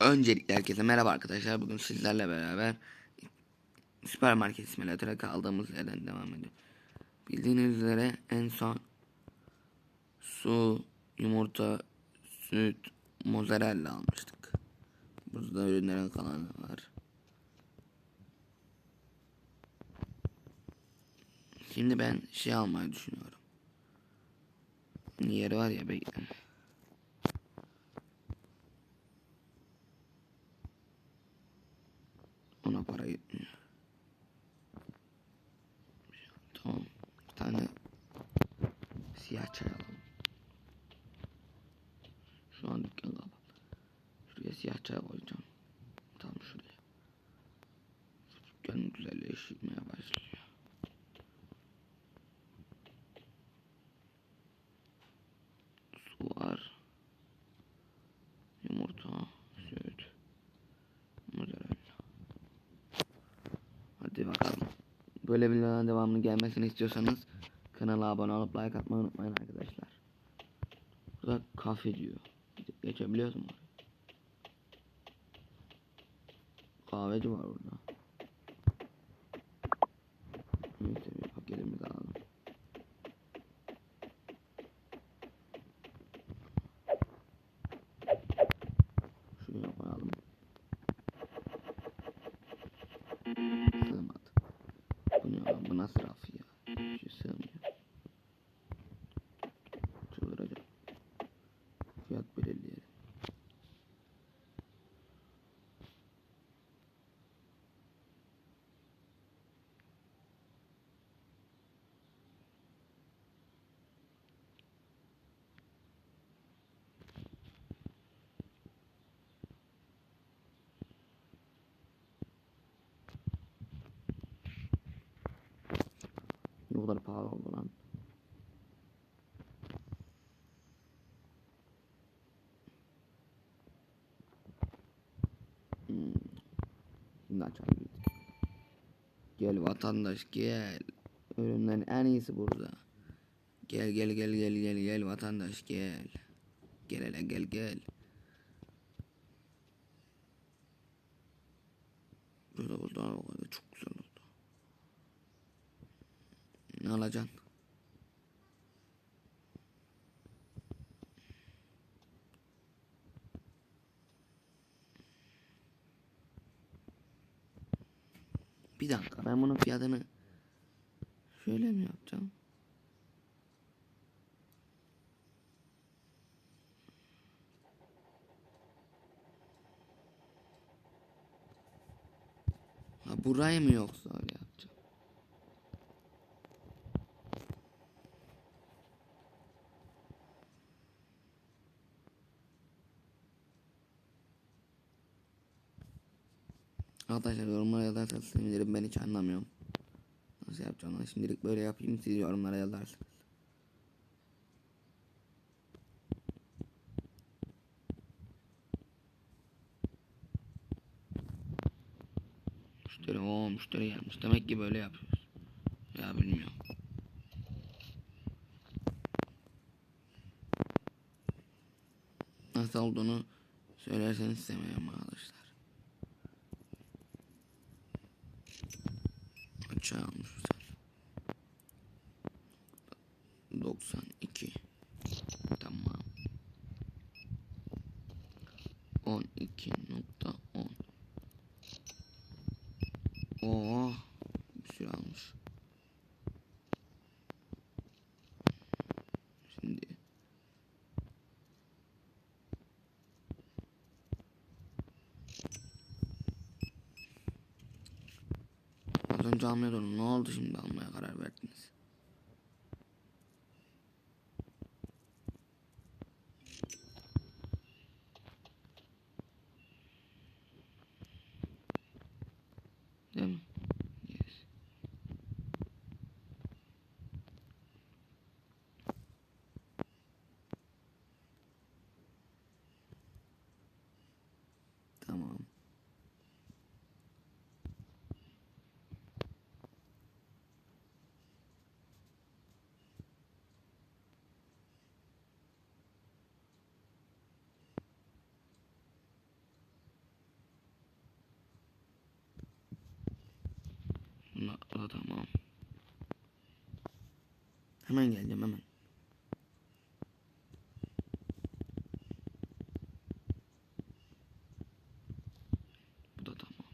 Öncelikle herkese merhaba arkadaşlar. Bugün sizlerle beraber süpermarket simülatöre kaldığımız yerden devam ediyor. Bildiğiniz üzere en son su, yumurta, süt, mozzarella almıştık. Burada ürünlerin kalanı var. Şimdi ben şey almayı düşünüyorum. Yeri var ya bekle. Ona para yetmiyor. Tamam. Bir tane siyah çay alalım. Şu an dükkan kapalı. Şuraya siyah çay koyacağım. Tam şuraya. Dükkan güzelleşmeye başlıyor. Su var. Yumurta, süt, mozzarella. Hadi bakalım. Böyle videoların devamını gelmesini istiyorsanız kanala abone olup like atmayı unutmayın arkadaşlar. Burada kafe diyor. Geçebiliyoruz mu? Kahveci var orada. Neyse bir paketimizi alalım. Şuraya koyalım. Sığmadı. Bu ne lan? Bu nasıl raf ya? Bir şey sığmıyor. Çıldıracağım. Fiyat belirleyelim. Ne kadar pahalı oldu lan. Hmm. Şimdi açalım. Gel vatandaş gel. Ürünlerin en iyisi burada. Gel gel gel gel gel gel vatandaş gel. Gel hele gel gel. Burada burada burada çok güzel oldu. Ne alacaksın? Bir dakika ben bunun fiyatını şöyle mi yapacağım? Ha burayı mı yoksa öyle yapacağım? Arkadaşlar yorumlara yazarsanız sevinirim ben hiç anlamıyorum. Nasıl yapacağım şimdilik böyle yapayım siz yorumlara yazarsınız. Müşteri o müşteri gelmiş demek ki böyle yapıyoruz. Ya bilmiyorum. Nasıl olduğunu söylerseniz sevinirim arkadaşlar. challenge. Önce almıyordun. Ne oldu şimdi almaya karar verdiniz? Değil mi? Yes. Tamam. Tamam. Hemen geleceğim hemen. Bu da tamam.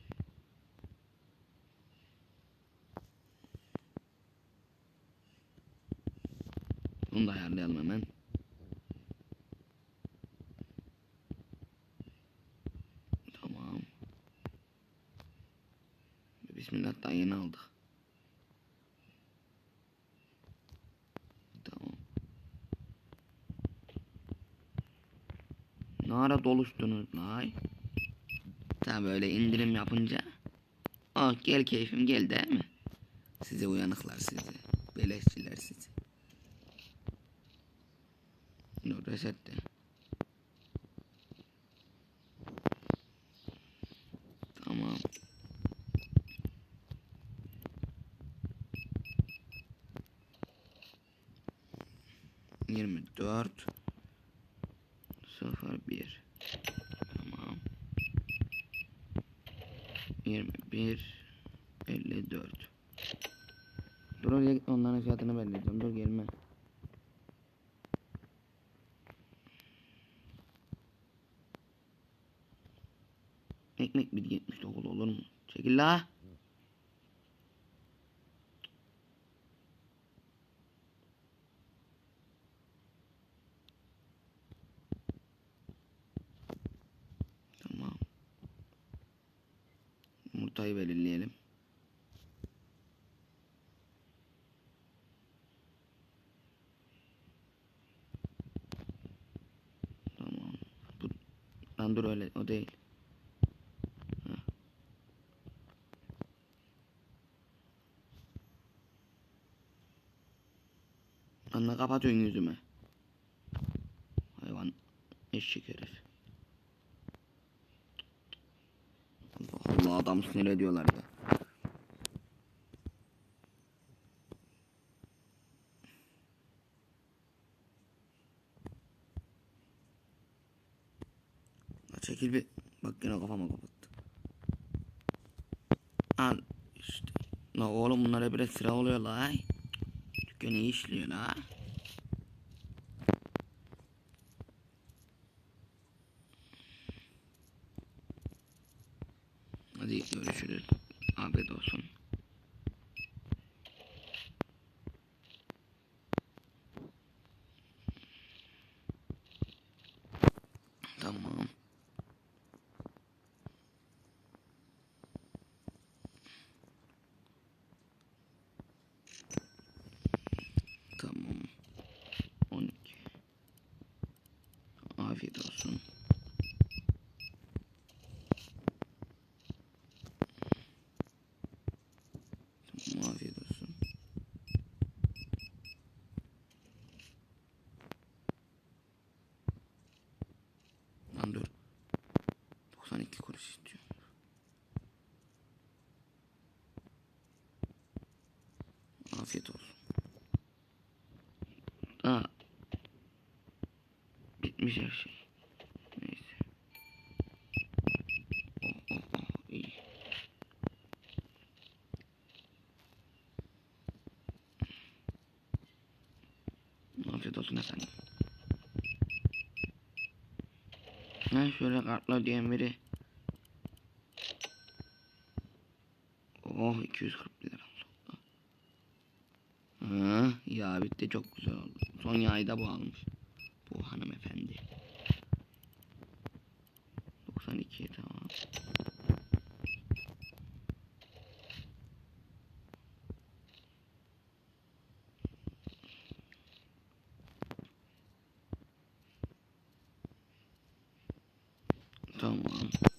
Bunu da ayarlayalım hemen. Tamam. Bismillah daha yeni aldık. Tamam. Ne ara doluştunuz lan? Tabi böyle indirim yapınca. Ah gel keyfim gel değil mi? Size uyanıklar sizi. Beleşçiler sizi. Dur reset. 4 0 1 Tamam. 21 54 Dur oraya onların fiyatını belirleyeceğim dur gelme. Ekmek 1.79 olur mu? Çekil la. Yumurtayı belirleyelim. Tamam. Bu, lan dur öyle o değil. Anla kapatıyorsun yüzümü. Hayvan eşek herif. Adam sinir ediyorlar ya. La çekil bir. Bak yine kafama kapattı. Al işte. La oğlum bunlara biraz sıra oluyor la. ay. Dükkanı iyi işliyor la. Hadi görüşürüz. Afiyet olsun. Tamam. Tamam. 12. Afiyet olsun. Tamam afiyet olsun. Lan dur. 92 kuruş istiyorum. Afiyet olsun. Aa. Bitmiş her şey. Neyse. Oh oh oh iyi. Afiyet olsun efendim. Ha şöyle kartla diyen biri. Oh 240 lira. Ha, ya bitti çok güzel oldu. Son yağı da bu almış. Bu hanımefendi. 92 tamam. Tamam.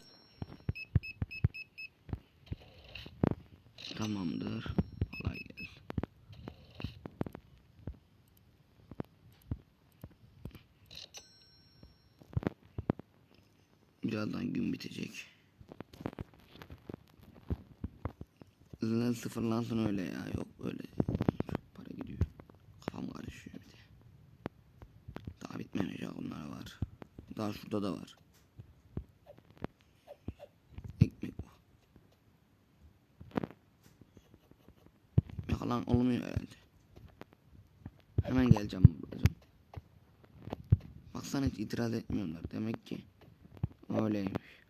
Birazdan gün bitecek. Lan sıfırlansın öyle ya. Yok öyle. Çok para gidiyor. Kafam karışıyor bir de. Daha bitmemiş onlar var. Daha şurada da var. Ekmek bu. falan olmuyor herhalde. Hemen geleceğim babacığım. Baksana hiç itiraz etmiyorlar. Demek ki öyleymiş.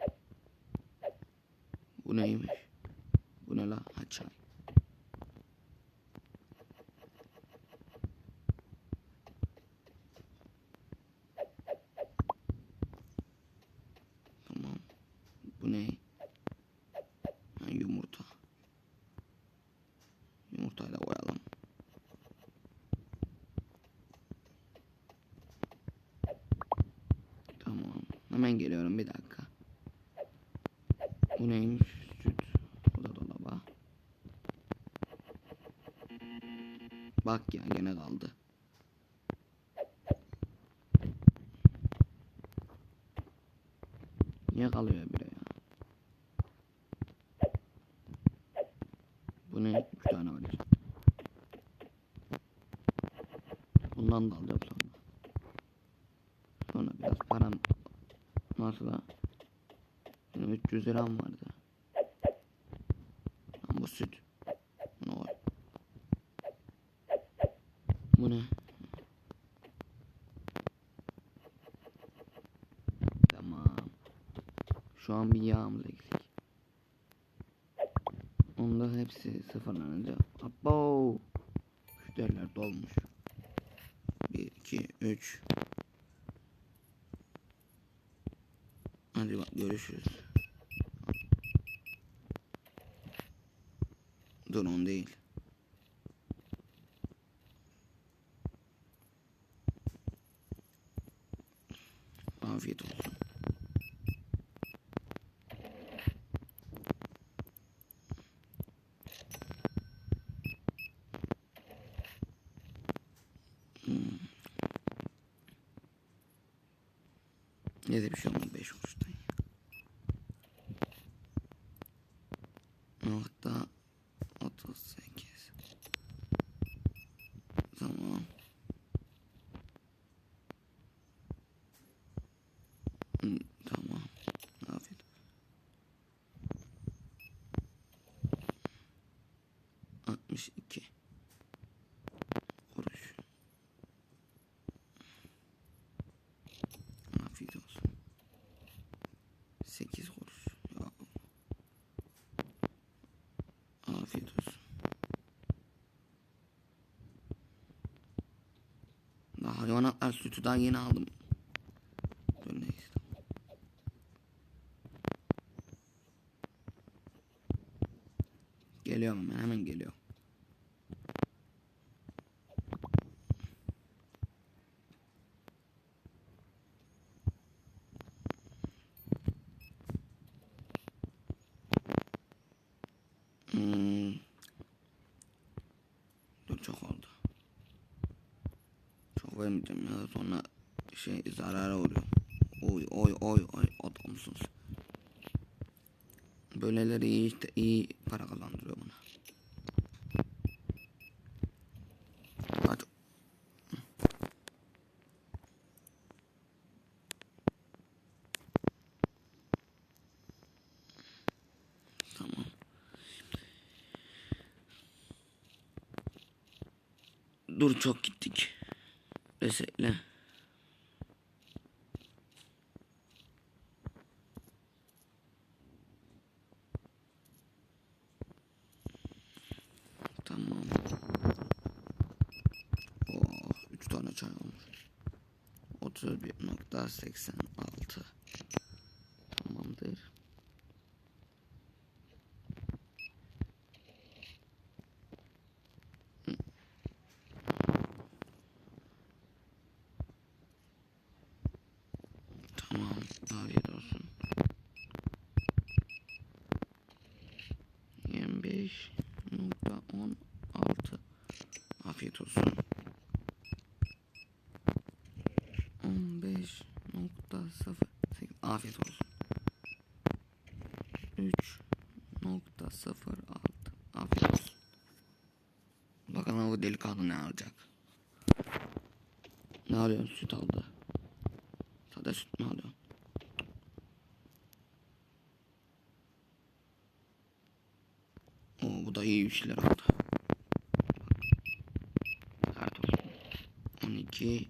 Bu neymiş? Bu ne la? Ha çay. Tamam. Bu ne? Ha, yumurta. Yumurtayı da koyalım. Tamam. Hemen geliyorum bir dakika. Bu neymiş? Süt. O da dolaba. Bak ya gene kaldı. Niye kalıyor bire ya? Bu ne? Üç tane var. Bundan da alacağım. Sonra nasıl da? Benim 300 liram vardı. Lan bu süt. Ne var? Bu ne? Tamam. Şu an bir yağımız eksik. Onda hepsi sıfırlanınca. Abo. Müşteriler dolmuş. 1, 2, 3. Hadi bak görüşürüz. Dur on değil. Afiyet olsun. Hmm. Ne de bir şey olmadı 5 kuruştan ya. Nokta 38 Tamam. Hmm, Tamam. Afiyet. Altmış iki kuruş. Afiyet olsun. Sekiz kuruş. Ya. Afiyet olsun. Daha hayvanatlar sütü daha yeni aldım. Dur neyse. Geliyorum hemen geliyorum. Hmm. Dur çok oldu. Vermeyeceğim ya sonra şey zarara uğruyor. Oy oy oy oy adamsınız. Böyleleri iyi işte iyi para kazandırıyor bana. Hadi. Tamam. Dur çok gittik. Resetle. Tamam. Afiyet olsun. 3.06 Afiyet olsun. Bakalım bu delikanlı ne alacak. Ne alıyorsun? Süt aldı. Sade süt mü alıyorsun? Oo, bu da iyi bir şeyler aldı. 12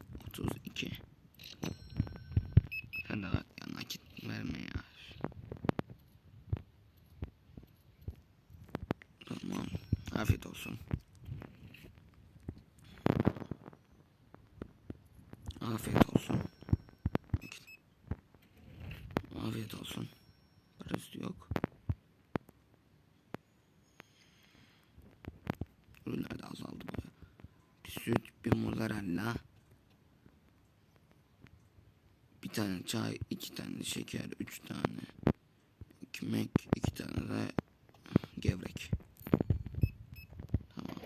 olsun. Afiyet olsun. Afiyet olsun. Parası yok. Ürünler de azaldı baya. Bir süt, bir mozzarella. Bir tane çay, iki tane şeker, üç tane ekmek, iki tane de gevrek. Tamam.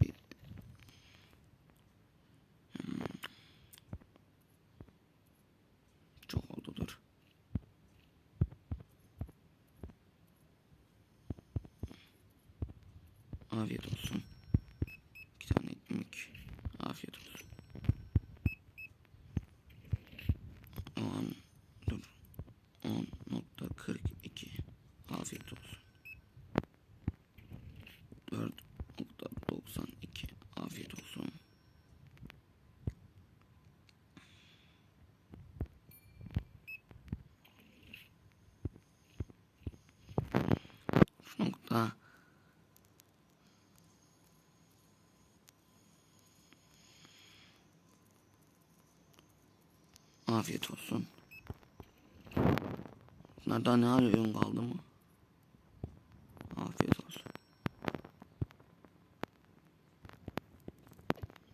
Bir... Hmm. Çok oldu dur. Afiyet olsun. İki tane ekmek. Afiyet olsun. On, dur. On nokta kırk iki. Afiyet olsun. Dört nokta doksan iki. Afiyet olsun. Nokta Afiyet olsun. Nereden ne arıyorum kaldı mı? Afiyet olsun.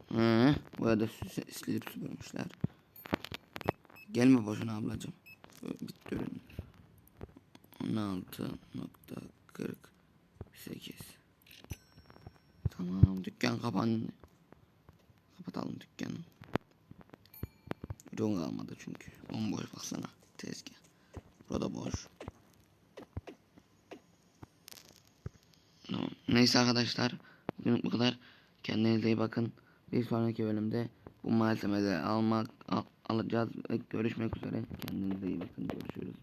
Hı, bu arada sü- silip süpürmüşler. Gelme boşuna ablacığım. Bitti ürün. 16.48 Tamam dükkan kapandı. Kapatalım dükkanı. Ürün kalmadı çünkü. Bomboş baksana tezgah. Burada boş. Tamam. Neyse arkadaşlar. Bugün bu kadar. Kendinize iyi bakın. Bir sonraki bölümde bu malzemeleri almak al- alacağız görüşmek üzere. Kendinize iyi bakın. Görüşürüz.